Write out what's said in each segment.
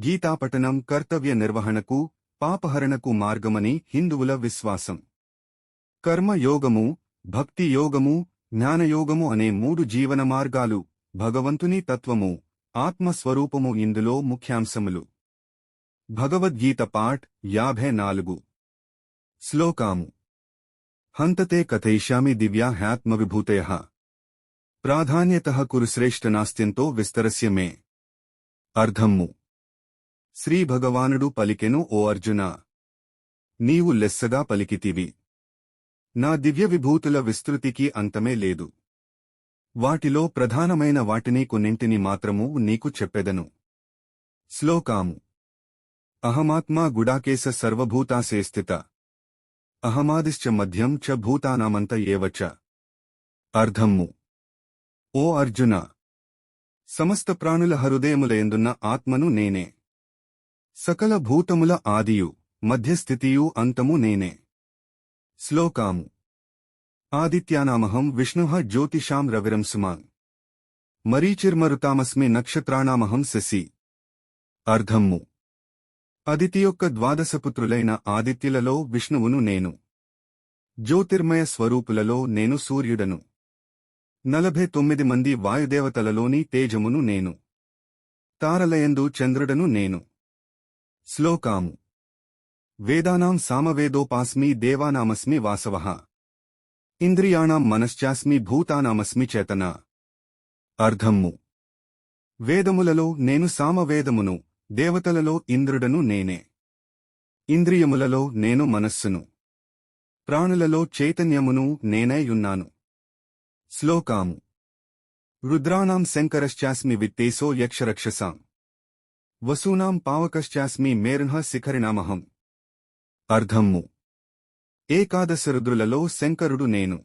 గీతాపఠనం కర్తవ్య నిర్వహణకు పాపహరణకు మార్గమని హిందువుల విశ్వాసం. కర్మయోగము భక్తి యోగము జ్ఞానయోగము అనే మూడు జీవన మార్గాలు భగవంతుని తత్వము ఆత్మస్వరూపము ఇందులో ముఖ్యాంశములు. భగవద్గీత పాఠ్ యాభై నాలుగు. శ్లోకాము. హంతతే కథయిష్యామి దివ్యా హ్యాత్మవిభూతయ. ప్రాధాన్యత కురుశ్రేష్ఠనాస్త్యంతో విస్తరస్య మే. అర్ధమ్ము శ్రీ భగవానుడు పలికెను ఓ అర్జున. నీవు లెస్సగా పలికితివి. నా దివ్య విభూతుల విస్తృతికి అంతమే లేదు. వాటిలో ప్రధానమైన వాటిని కొన్నింటిని మాత్రము నీకు చెప్పెదను. శ్లోకాము. అహమాత్మా గుడాకేశ సర్వభూతాసే స్థిత అహమాదిశ్చ మధ్యం చ భూతానామంత ఏవచ అర్ధమ్ము ఓ అర్జున. సమస్త ప్రాణుల హృదయములయందున్న ఆత్మను నేనే. సకల భూతముల ఆదియు మధ్యస్థితియు అంతము నేనే. శ్లోకాము. ఆదిత్యానామహం విష్ణు జ్యోతిషాం రవిరంసుమాన్ మరీచిర్మరుతామస్మి నక్షత్రాణామహం శశి. అర్ధమ్ము అదితి యొక్క ద్వాదశపుత్రులైన ఆదిత్యులలో విష్ణువును నేను. జ్యోతిర్మయ స్వరూపులలో నేను సూర్యుడను. నలభై తొమ్మిది మంది వాయుదేవతలలోని తేజమును నేను. తారలయందు చంద్రుడను నేను. శ్లోకాము. వేదానాం సామవేదోపాస్మి దేవానామస్మి వాసవ. ఇంద్రియాణాం మనశ్చాస్మి భూతానామస్మి చేతన. అర్ధమ్ము వేదములలో నేను సామవేదమును దేవతలలో ఇంద్రుడను నేనే. ఇంద్రియములలో నేను మనస్సును. ప్రాణులలో చైతన్యమును నేనైయున్నాను శ్లోకాము. రుద్రాణాం శంకరశ్చాస్మి విత్తేసో యక్షరక్షసాం. వసూనాం పావకశ్చాస్మి మేరుహ శిఖరిణామహం. అర్ధమ్ము ఏకాదశ రుద్రులలో శంకరుడు నేను.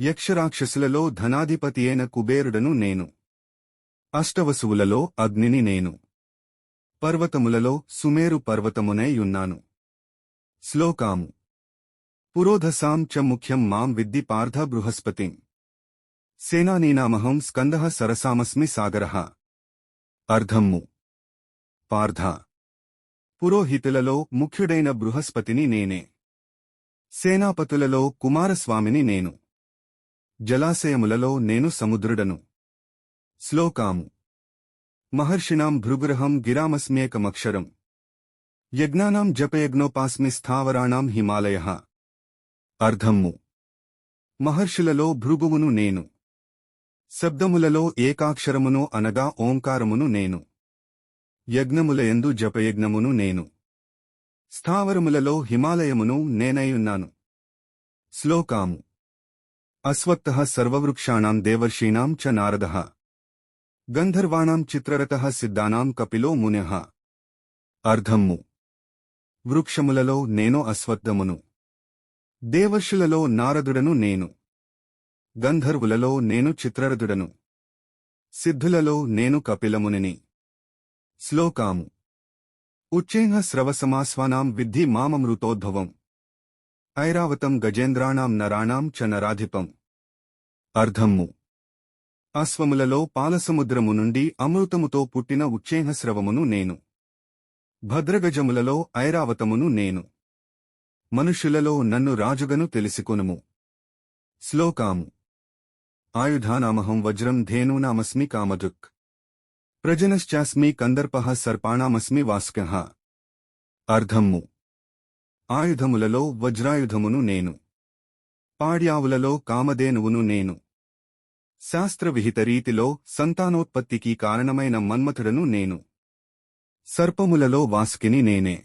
యక్షరాక్షసులలో ధనాధిపతియైన కుబేరుడను నేను. అష్టవసువులలో అగ్నిని నేను. పర్వతములలో సుమేరు పర్వతమునైయున్నాను శ్లోకాము. పురోధసాం చ ముఖ్యం మాం విద్ది పార్థ బృహస్పతిం. సేనానీనామహం స్కందః సరసామస్మి సాగరః. అర్ధమ్ము పార్థ. పురోహితులలో ముఖ్యుడైన బృహస్పతిని నేనే. సేనాపతులలో కుమారస్వామిని నేను. జలాశయములలో నేను సముద్రుడను. శ్లోకాము. మహర్షిణాం భృగృహం గిరామస్మ్యేకమక్షరం. యజ్ఞానాం జపయజ్ఞోపాస్మి స్థావరాణాం హిమాలయ. అర్ధమ్ము మహర్షులలో భృగువును నేను. శబ్దములలో ఏకాక్షరమును అనగా ఓంకారమును నేను. యజ్ఞములయందు జపయజ్ఞమును నేను. స్థావరములలో హిమాలయమును నేనైయున్నాను శ్లోకాము. అస్వత్థ సర్వవృక్షాణాం దేవర్షీణాం చ నారదః. గంధర్వాణాం చిత్రరథః సిద్ధానాం కపిలో మునిః. అర్ధమ్ము వృక్షములలో నేను అశ్వత్థమును దేవర్షులలో నారదుడను నేను. గంధర్వులలో నేను చిత్రరథుడను. సిద్ధులలో నేను కపిలమునిని. శ్లోకాము. ఉచ్చేహ స్రవసమాస్వానాం విద్ధి మామమృతోద్భవం. ఐరావతం గజేంద్రాణాం నరాణాం చ నరాధిపం. అర్ధమ్ము అశ్వములలో పాలసముద్రము నుండి అమృతముతో పుట్టిన ఉచ్చేహస్రవమును నేను. భద్రగజములలో ఐరావతమును నేను. మనుషులలో నన్ను రాజుగను తెలిసికొనుము. శ్లోకాము. ఆయుధానామహం వజ్రం ధేనూనామస్మి కామధుక్ ప్రజనశ్చాస్మి కందర్పః సర్పాణామస్మి వాస్కః. అర్ధమ్ము ఆయుధములలో వజ్రాయుధమును నేను. పాడ్యావులలో కామధేనువును నేను. శాస్త్రవిహిత రీతిలో సంతానోత్పత్తికి కారణమైన మన్మథుడను నేను. సర్పములలో వాసుకిని నేనే.